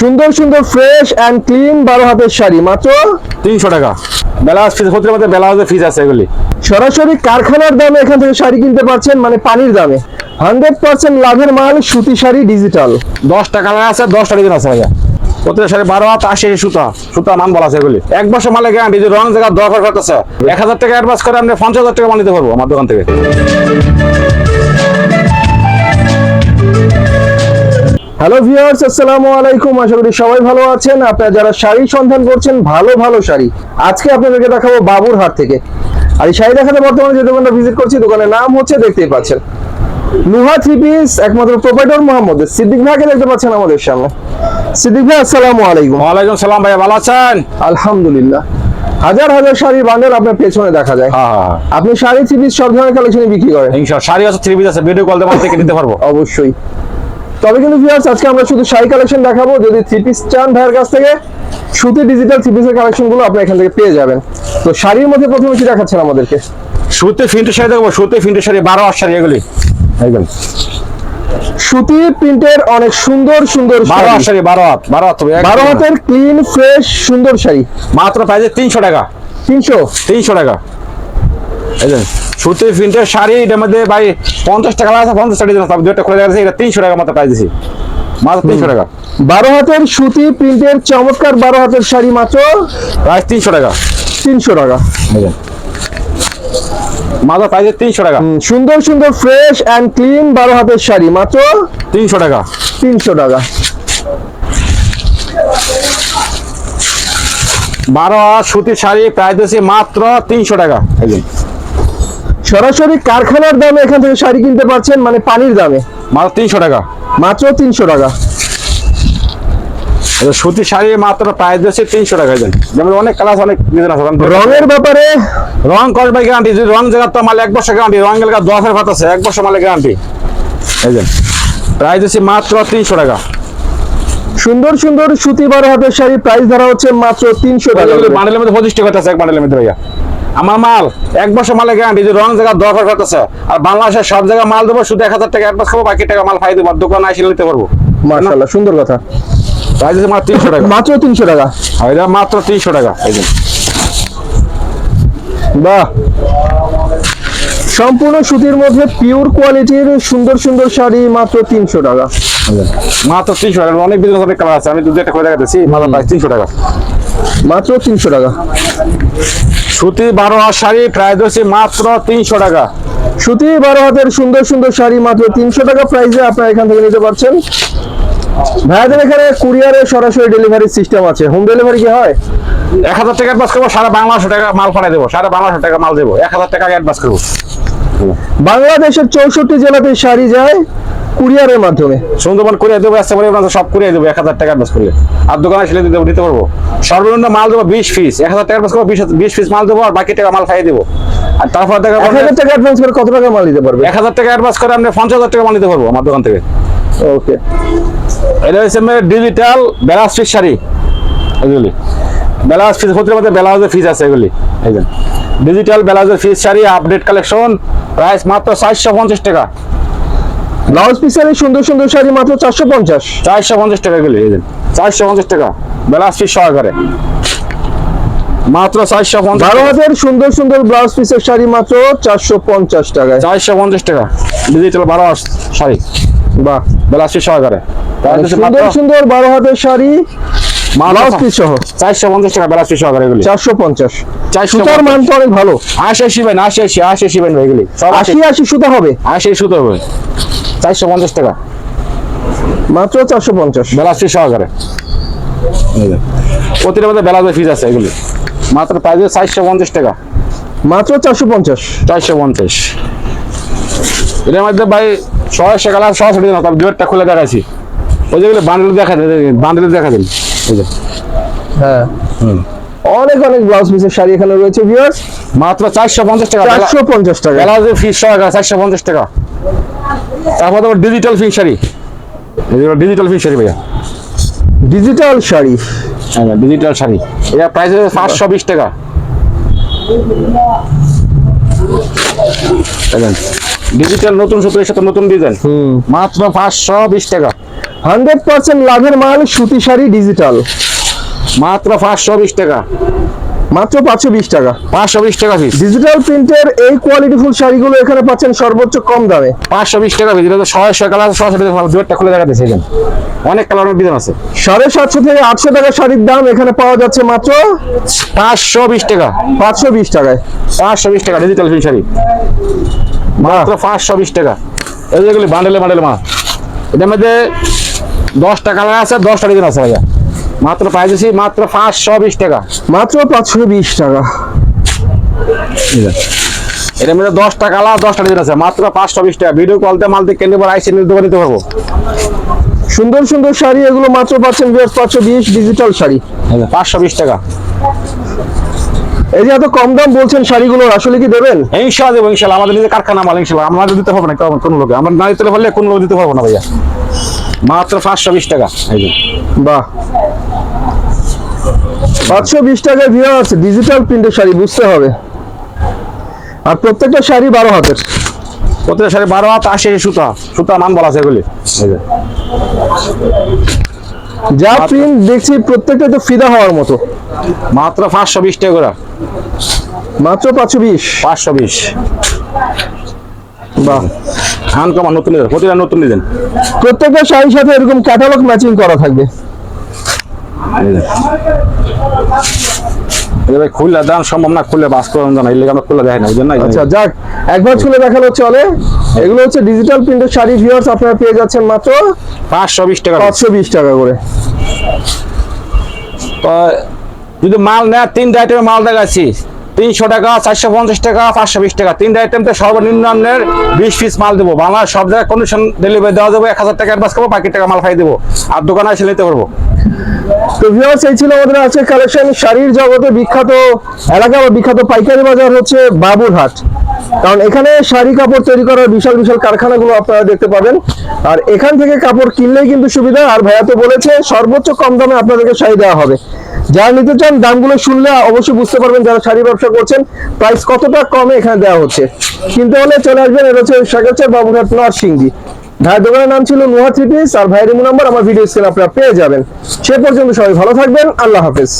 সুন্দর সুন্দর fresh and clean বারো হাতের শাড়ি। মাত্র তিনশো টাকা। ব্লাউজ ফিস হতে মধ্যে ব্লাউজের ফিস আছে এগুলি। সরাসরি কারখানার দামে এখান থেকে শাড়ি কিনতে পারছেন মানে পানির দামে। হান্ড্রেড পার্সেন্ট লাভের মাল সুতি শাড়ি ডিজিটাল দশটা কালার আছে দশটা ডিজাইন আছে ভাইয়া। প্রত্যেক শাড়ি বারো হাত আশি সুতা। সুতা নাম বলা আছে এগুলি। এক বছর মালে গ্যারান্টি যে রং জায়গা দরকার করতেছে এক হাজার টাকা অ্যাডভান্স করে আপনি পঞ্চাশ হাজার টাকা মাল নিতে পারব আমার দোকান থেকে। হ্যালো ভিউয়ার্স আসসালামু আলাইকুম। আশা করি সবাই ভালো আছেন। আপনারা যারা শাড়ি সন্ধান করছেন ভালো ভালো শাড়ি। আজকে আপনাদেরকে দেখাবো বাবুরহাট থেকে। আর এই শাড়ি দেখাতে বর্তমানে যে দোকানটা ভিজিট করছি দোকানের নাম হচ্ছে দেখতেই পাচ্ছেন। নুহা থ্রি পিস একমাত্র প্রোপাইটর মোহাম্মদ সিদ্দিক ভাইকে দেখতে পাচ্ছেন আমাদের সামনে। সিদ্দিক ভাই আসসালামু আলাইকুম। ওয়ালাইকুম সালাম ভাইয়া ভালো আছেন? আলহামদুলিল্লাহ। হাজার হাজার শাড়ির বান্ডেল আপনার পেছনে দেখা যায়। হ্যাঁ হ্যাঁ। আপনি শাড়ি থ্রি পিস সব ধরনের কালেকশনে বিক্রি করেন। শাড়ি আছে থ্রি পিস আছে ভিডিও কল দিয়ে থেকে নিতে পারব। অবশ্যই। তবে কিন্তু ভিউয়ার্স আজকে আমরা শুধু শাড়ি কালেকশন দেখাবো। যদি থ্রি পিস চান ভাইয়ের কাছ থেকে সুতি ডিজিটাল থ্রি পিসের কালেকশনগুলো আপনি এখান থেকে পেয়ে যাবেন। তো শাড়ির মধ্যে প্রথমে কি দেখাচ্ছেন আমাদেরকে? সুতে ফিন্টে শাড়ি দেখব সুতে ফিন্টে শাড়ি বারো হাত শাড়ি এগুলি। একদম। সুতি প্রিন্টের অনেক সুন্দর সুন্দর বারো হাত শাড়ি। বারো হাত বারো হাত বারো হাতের ক্লিন ফ্রেশ সুন্দর শাড়ি। মাত্র প্রাইজে তিনশো টাকা। তিনশো? তিনশো টাকা। এই সুতির প্রিন্টের শাড়ি এটার মধ্যে ভাই পঞ্চাশ টাকা আছে পঞ্চাশ টাকা দিলাম দুটা খুলে দেখা এটা তিনশো টাকা মতো প্রাইস দিছি। মাত্র তিনশো টাকা। বারো হাতের সুতি প্রিন্টের চমৎকার বারো হাতের শাড়ি মাত্র প্রাইস তিনশো টাকা। তিনশো টাকা। মাত্র প্রাইসে তিনশো টাকা। সুন্দর সুন্দর ফ্রেশ অ্যান্ড ক্লিন বারো হাতের শাড়ি মাত্র তিনশো টাকা। তিনশো টাকা। বারো হাত সুতির শাড়ি প্রাইস দিচ্ছি মাত্র তিনশো টাকা। যে। সরাসরি কারখানার দামে এখান থেকে শাড়ি কিনতে পারছেন মানে পানির দামে। মাত্র তিনশো টাকা। মাত্র তিনশো টাকা। সুতির শাড়ি মাত্র প্রাইস দিচ্ছি তিনশো টাকা যে। যেমন অনেক কালার অনেক রঙের ব্যাপারে রং করবে গ্যারান্টি যদি রং জায়গা তো মালে এক বছর গ্যারান্টি রং এলাকা দশের ভাত আছে এক বছর মালে গ্যারান্টি এই যে প্রাইস দিচ্ছি মাত্র তিনশো টাকা। সুন্দর সুন্দর সুতি বারো হাতের শাড়ি প্রাইস ধরা হচ্ছে মাত্র তিনশো টাকা। বান্ডেলের মধ্যে পঁচিশ টাকা আছে এক বান্ডেলের মধ্যে ভাইয়া। আমার মাল এক বছর মালে গ্যারান্টি যে রং জায়গা দরকার করতেছে। আর বাংলাদেশের সব জায়গায় মাল দেবো শুধু এক হাজার টাকা অ্যাডভান্স করব বাকি টাকা মাল ফাই দেবো দোকানে এসে নিতে পারব। মাশাআল্লাহ সুন্দর কথা। প্রাইস দিচ্ছি মাত্র তিনশো টাকা। মাত্র তিনশো টাকা? এটা মাত্র তিনশো টাকা এই বাহ। সম্পূর্ণ সুতির মধ্যে পিওর কোয়ালিটির সুন্দর সুন্দর শাড়ি মাত্র তিনশো টাকা। মাত্র তিনশো টাকা অনেক বিজনেস অনেক কালার আছে আমি দু একটা করে দেখাতেছি মাত্র তিনশো টাকা। মাত্র তিনশো টাকা। সুতি বারো হাজার শাড়ি প্রাইস হচ্ছে মাত্র তিনশো টাকা। সুতি বারো হাতের সুন্দর সুন্দর শাড়ি মাত্র তিনশো টাকা প্রাইসে আপনারা এখান থেকে নিতে পারছেন। ভাইয়াদের এখানে কুরিয়ারে সরাসরি ডেলিভারি সিস্টেম আছে। হোম ডেলিভারি কি হয়? এক হাজার টাকা অ্যাডভান্স করব সারা বাংলাদেশো টাকা মাল পাঠাই দেবো সারা বাংলাদেশো টাকা মাল দেবো এক হাজার টাকা অ্যাডভান্স করব। বাংলাদেশের চৌষট্টি জেলাতে শাড়ি যায় কুরিয়ারের মাধ্যমে। সুন্দরবন কুরিয়ার দেবো আসতে পারি আপনার সব করে দেবো এক হাজার টাকা অ্যাডভান্স করলে আর দোকানে এসে দিতে দিতে পারব। সর্বনিম্ন মাল দেবো বিশ পিস এক হাজার টাকা অ্যাডভান্স করব বিশ পিস মাল দেবো আর বাকি টাকা মাল খাইয়ে দেবো। আর তারপর দেখা এক হাজার টাকা অ্যাডভান্স করে কত টাকা মাল দিতে পারবে? এক হাজার টাকা অ্যাডভান্স করে আপনি পঞ্চাশ হাজার টাকা মাল নিতে পারব আমার দোকান থেকে। ওকে। এটা হচ্ছে ডিজিটাল পিস শাড়ি। এগুলি। ব্লাউজ ফিস হতে মধ্যে ব্লাউজের ফিস আছে এগুলি। এই ডিজিটাল ব্লাউজের ফিস শাড়ি আপডেট কালেকশন প্রাইস মাত্র চারশো পঞ্চাশ টাকা। ব্লাউজ পিসের সুন্দর সুন্দর শাড়ি মাত্র চারশো পঞ্চাশ। চারশো পঞ্চাশ টাকা এগুলি এই চারশো পঞ্চাশ টাকা। ব্লাউজ পিস সহকারে মাত্র চারশো পঞ্চাশ বারো হাজার সুন্দর সুন্দর ব্লাউজ পিসের শাড়ি মাত্র চারশো পঞ্চাশ টাকা চারশো পঞ্চাশ টাকা। ডিজিটাল বারো হাজার শাড়ি। বাহ। ব্লাউজ পিস সহকারে সুন্দর সুন্দর বারো হাতের শাড়ি। ব্লাউজ পিস সহ। টাকা ব্লাউজ পিস সহকারে এগুলি। চারশো পঞ্চাশ। চারশো সুতার মান তো অনেক ভালো। এগুলি। সুতা হবে। সুতো হবে। চারশো পঞ্চাশ টাকা। মাত্র ব্লাউজ সহকারে। প্রতিটা মধ্যে আছে এগুলি। মাত্র প্রাইস টাকা। মাত্র এটার মধ্যে ভাই ছয়শো কালার তবে দুয়েরটা খুলে দেখাচ্ছি ওই যেগুলো বান্ডেল দেখা বান্ডেল দেখা দিন। হ্যাঁ। অনেক অনেক ব্লাউজ পিসের শাড়ি এখানে রয়েছে ভিউয়ার্স মাত্র চারশো পঞ্চাশ টাকা। চারশো পঞ্চাশ টাকা। ব্লাউজের ফিস চারশো পঞ্চাশ টাকা। তারপর তোমার ডিজিটাল ফিস শাড়ি। ডিজিটাল ফিস শাড়ি ভাইয়া। ডিজিটাল শাড়ি। হ্যাঁ ডিজিটাল শাড়ি। এটা প্রাইস হচ্ছে পাঁচশো বিশ টাকা। ডিজিটাল নতুন সুতোর সাথে নতুন ডিজাইন হুম। মাত্র পাঁচশো বিশ টাকা। হান্ড্রেড পার্সেন্ট লাভের মাল সুতি শাড়ি ডিজিটাল। মাত্র পাঁচশো বিশ টাকা। মাত্র পাঁচশো বিশ টাকা। পাঁচশো বিশ টাকা পিস ডিজিটাল প্রিন্টের এই কোয়ালিটিফুল শাড়িগুলো এখানে পাচ্ছেন সর্বোচ্চ কম দামে। পাঁচশো বিশ টাকা পিস এটা ছয় ছয় কালার ছশো দুয়েরটা খুলে দেখা দিয়েছে অনেক কালারের বিধান আছে। সাড়ে সাতশো থেকে আটশো টাকা শাড়ির দাম এখানে পাওয়া যাচ্ছে মাত্র পাঁচশো বিশ টাকা। পাঁচশো বিশ টাকায়। পাঁচশো বিশ টাকা ডিজিটাল ফিল শাড়ি। মাত্র পাঁচশো বিশ টাকা। এই যেগুলি বান্ডেলে বান্ডেলে মা এটার মধ্যে দশটা কালার আছে দশটা ডিজাইন আছে ভাইয়া। মাত্র দিছি মাত্র পাঁচশো বিশ টাকা। মাত্র পাঁচশো বিশ টাকা। এটার মধ্যে দশটা কালার দশটা ডিজাইন আছে মাত্র পাঁচশো বিশ টাকা। ভিডিও কলতে মাল দিয়ে কেন্দ্রে আইসি দোকান নিতে পারব। সুন্দর সুন্দর শাড়ি এগুলো মাত্র পাচ্ছেন পাঁচশো বিশ ডিজিটাল শাড়ি। পাঁচশো বিশ টাকা। এই যে এত কম দাম বলছেন শাড়িগুলোর আসলে কি দেবেন? ইনশাল্লাহ দেবো ইনশাল্লাহ আমাদের নিজের কারখানা মাল ইনশাল্লাহ আমাদের দিতে পারব না কোন লোকে। আমরা না দিতে পারলে কোন লোক দিতে পারব না ভাইয়া। মাত্র পাঁচশো বিশ টাকা। বাহ। পাঁচশো বিশ টাকায় ভিউয়ার্স ডিজিটাল প্রিন্টের শাড়ি বুঝতে হবে। আর প্রত্যেকটা শাড়ি বারো হাতের। প্রত্যেকটা শাড়ি বারো হাত আশি সুতা। সুতা নাম বলা আছে এগুলি। যা। প্রিন্ট দেখছি প্রত্যেকটা তো ফিদা হওয়ার মতো। মাত্র পাঁচশো বিশ টাকা মাত্র পাঁচশো বিশ। পাঁচশো বিশ। বাহ। হান কমা নতুন ডিজাইন প্রতিটা নতুন ডিজাইন প্রত্যেকটা শাড়ির সাথে এরকম ক্যাটালগ ম্যাচিং করা থাকবে। এবার খুললে দাম সম্ভব না খুললে বাস করে জানা এর লেগে আমরা খুলে দেখাই না বুঝলেন না? আচ্ছা যাক একবার খুলে চলে। এগুলো হচ্ছে ডিজিটাল প্রিন্টের শাড়ি ভিউয়ার্স আপনারা পেয়ে যাচ্ছেন মাত্র পাঁচশো বিশ টাকা পাঁচশো বিশ টাকা করে। যদি মাল নেয় তিনটা আইটেমে মাল দেখাচ্ছি। তিনশো টাকা, চারশো পঞ্চাশ টাকা, পাঁচশো বিশ টাকা। তিনটা আইটেমতে সর্বনিম্ন আপনার বিশ পিস মাল দেবো। বাংলা সব জায়গায় কন্ডিশন ডেলিভারি দেওয়া যাবে, এক হাজার টাকা অ্যাডভান্স করব, বাকি টাকা মাল খাই দেবো। আর দোকানে এসে নিতে পারব। তো ভিউয়ার্স এই ছিল আমাদের আজকে কালেকশন শাড়ির জগতে বিখ্যাত এলাকা বা বিখ্যাত পাইকারি বাজার হচ্ছে বাবুরহাট। কারণ এখানে শাড়ি কাপড় তৈরি করার বিশাল বিশাল কারখানাগুলো আপনারা দেখতে পাবেন। আর এখান থেকে কাপড় কিনলেই কিন্তু সুবিধা। আর ভাইয়া তো বলেছে, সর্বোচ্চ কম দামে আপনাদেরকে শাড়ি দেওয়া হবে। যারা নিতে চান, দামগুলো শুনলে অবশ্যই বুঝতে পারবেন যারা শাড়ি ব্যবসা করছেন প্রাইস কতটা কমে এখানে দেওয়া হচ্ছে। কিনতে হলে চলে আসবেন, এটা হচ্ছে সাগরচর বাবুঘাট নরসিংদী। ভাই দোকানের নাম ছিল নোয়া থ্রি পিস, আর ভাইয়ের নাম্বার আমার ভিডিও স্ক্রিন আপনারা পেয়ে যাবেন। সে পর্যন্ত সবাই ভালো থাকবেন, আল্লাহ হাফেজ।